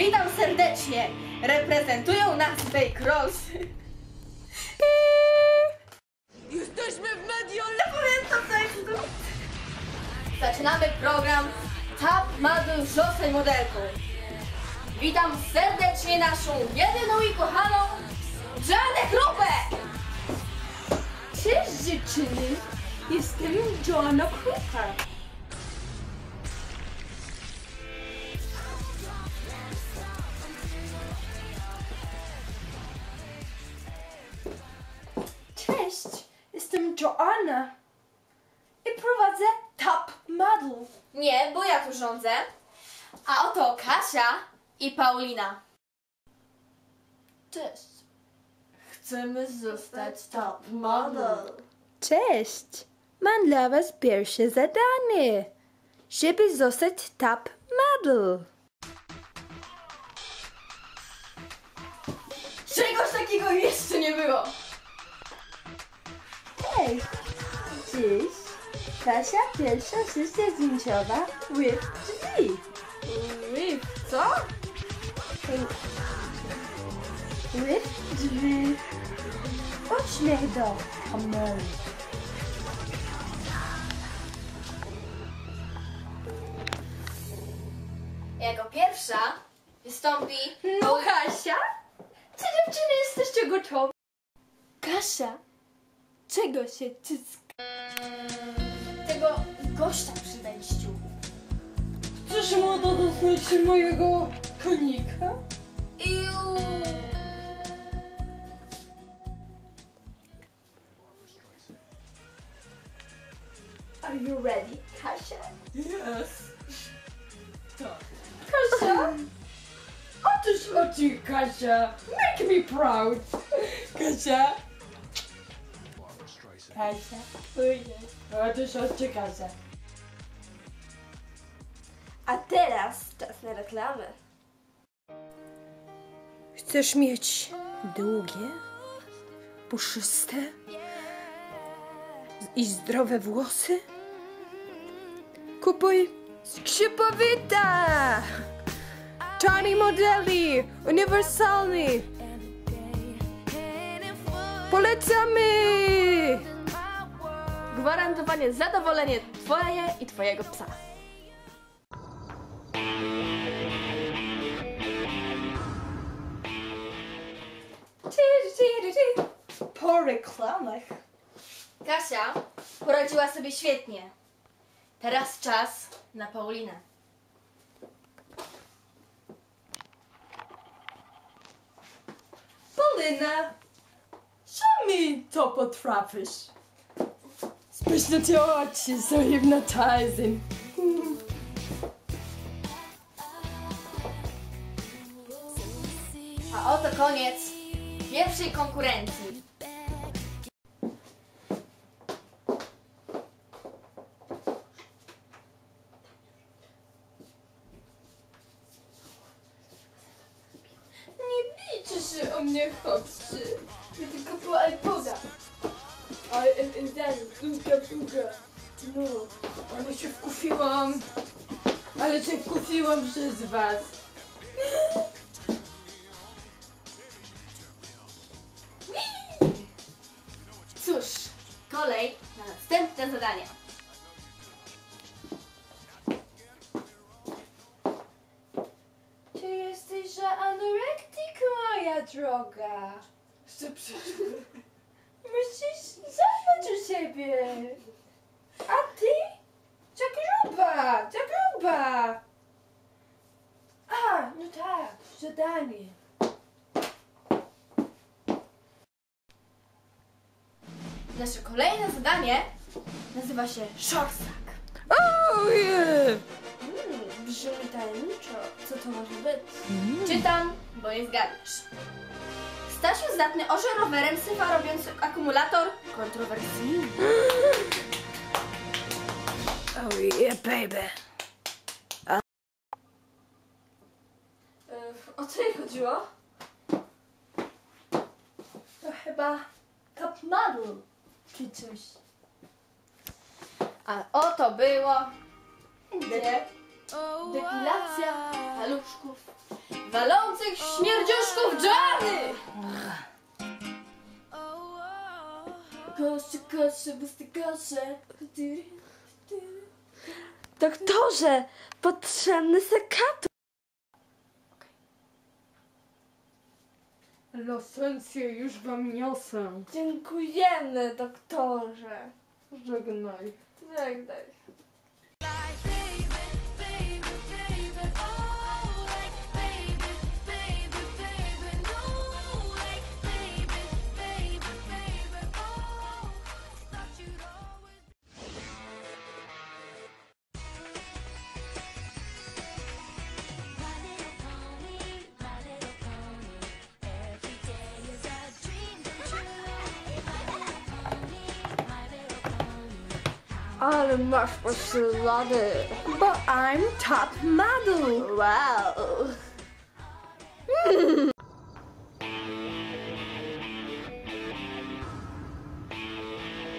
Witam serdecznie. Reprezentują nas Bake Rolls. Jesteśmy w Mediol... Nie pamiętam tekstu. Zaczynamy program Tap Model Zostań modelką. Witam serdecznie naszą jedyną i kochaną Joannę Krupę. Cześć dziewczyny! Jestem Joanna Cooper. Joanna i prowadzę Top Model. Nie, bo ja tu rządzę. A oto Kasia i Paulina. Cześć! Chcemy zostać top model. Cześć! Mam dla Was pierwsze zadanie, żeby zostać top model. Czegoś takiego jeszcze nie było. Cześć! Dziś Kasia pierwsza sesja zdjęciowa with drzwi. Ui, co? With drzwi. Uśmiech do kamery. Jako pierwsza wystąpi No Kasia? Czy dziewczyny jesteście gotowe? Kasia, czego się ciska? tego gościa przy wejściu. Chcesz młodo dotknąć mojego konika? Iu. Are you ready, Kasia? Yes. Kasia? Otóż chodzi, Kasia. Make me proud. Kasia. Kasia. Otóż chodzi, Kasia. A teraz czas na reklamę. Chcesz mieć długie, puszyste i zdrowe włosy? Kupuj Skrzypowita! Tani modeli, uniwersalni. Polecamy! Gwarantowanie zadowolenie twoje i twojego psa. Po reklamach. Kasia poradziła sobie świetnie. Teraz czas na Paulinę. Paulina. Show me to potrafisz. Spójrz te oczy, so hypnotizing. A oto koniec pierwszej konkurencji. Piłka. No, ale się wkusiłam. Ale się wkusiłam przez was. Cóż, kolej na następne zadanie. Czy jesteś za anorektyk, moja droga? Jeszcze. Musisz zadbać o siebie. A ty? Za gruba, za gruba. A, no tak, zadanie. Nasze kolejne zadanie nazywa się Shortsack. Oh yeah! Mm, brzmi tajemniczo. Co to może być? Czytam, bo nie zgadniesz. Stasiu zdatny orze rowerem syfa robiąc akumulator kontrowersyjny. Oh yeah, baby. O co jej chodziło? To chyba model czy coś. A oto było Gdzie? Depilacja paluszków walących śmierdziuszków Joanny! Kosze, kosze, pusty kosze. Doktorze, potrzebny sekator. Losencję już wam niosę. Dziękujemy, doktorze. Żegnaj. Żegnaj. Ale masz poślady. Bo I'm top model. Wow.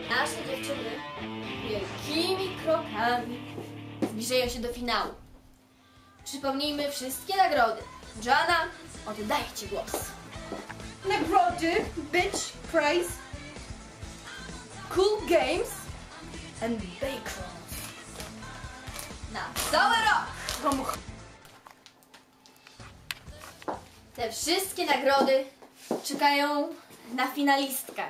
Nasze dziewczyny wielkimi krokami zbliżają się do finału. Przypomnijmy wszystkie nagrody. Joanna, oddaję Ci głos. Nagrody, bitch, prize, cool games and backrooms. Na cały rok! Te wszystkie nagrody czekają na finalistkę.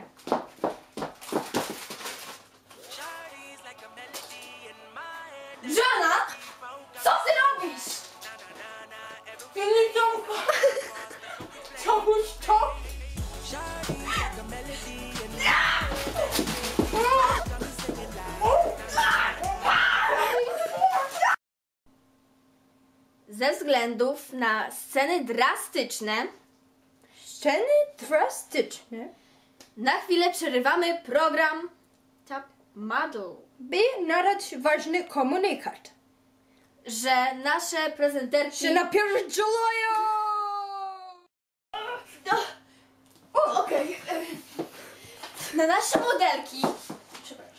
Względów na sceny drastyczne, Sceny drastyczne, na chwilę przerywamy program Top Model. by nadać ważny komunikat. Że nasze prezenterki... Się napierdzielają! O, okej. Na nasze modelki. Przepraszam.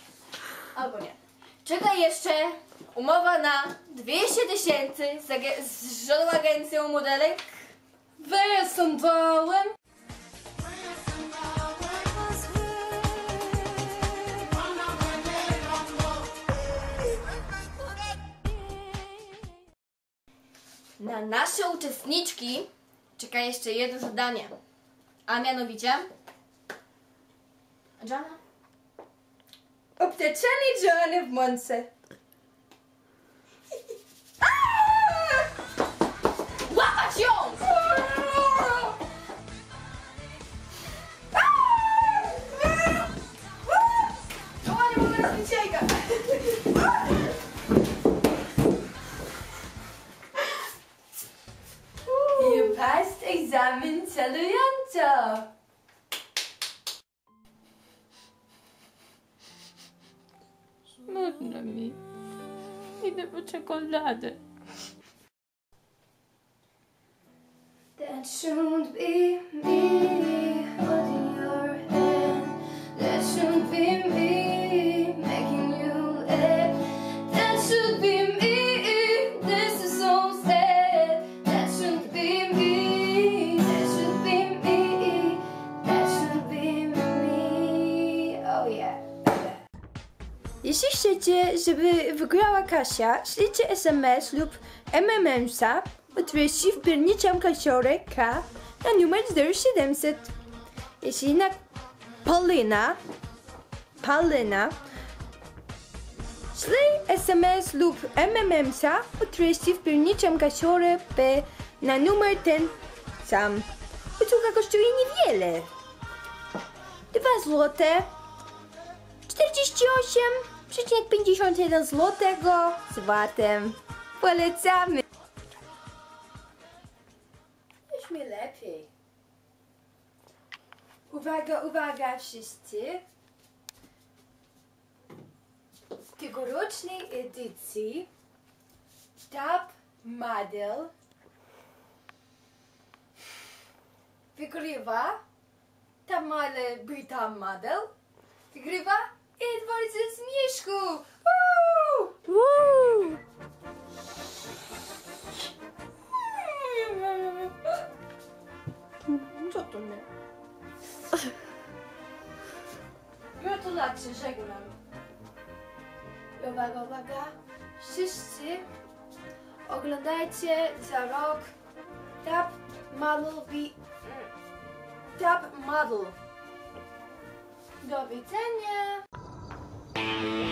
Albo nie. Czeka jeszcze umowa na 200 tysięcy z, z żoną agencją modelek. Wysądzałem. Na nasze uczestniczki czeka jeszcze jedno zadanie. A mianowicie... Jana? Obteczenie Joanny w mące. Idę po. That shouldn't be me Jeśli chcecie, żeby wygrała Kasia, ślijcie SMS lub MMS-a o treści wpierniczam kasiorę K na numer 0700. Jeśli jednak Paulina, Paulina, ślij SMS lub MMS-a o treści wpierniczam kasiorę P na numer ten sam. Usługa kosztuje niewiele. 2 złote. 48,51 złotego z VAT-em. Polecamy. Już mi lepiej. Uwaga, uwaga wszyscy. W tegorocznej edycji Top Model wygrywa Model Brita Model wygrywa Edward ze zmierzchu! Woo! Co to mnie? Gratulacje, żegnam. Uwaga, uwaga. Wszyscy oglądajcie za rok Tap Model B... Tap Model. Do widzenia! Bye.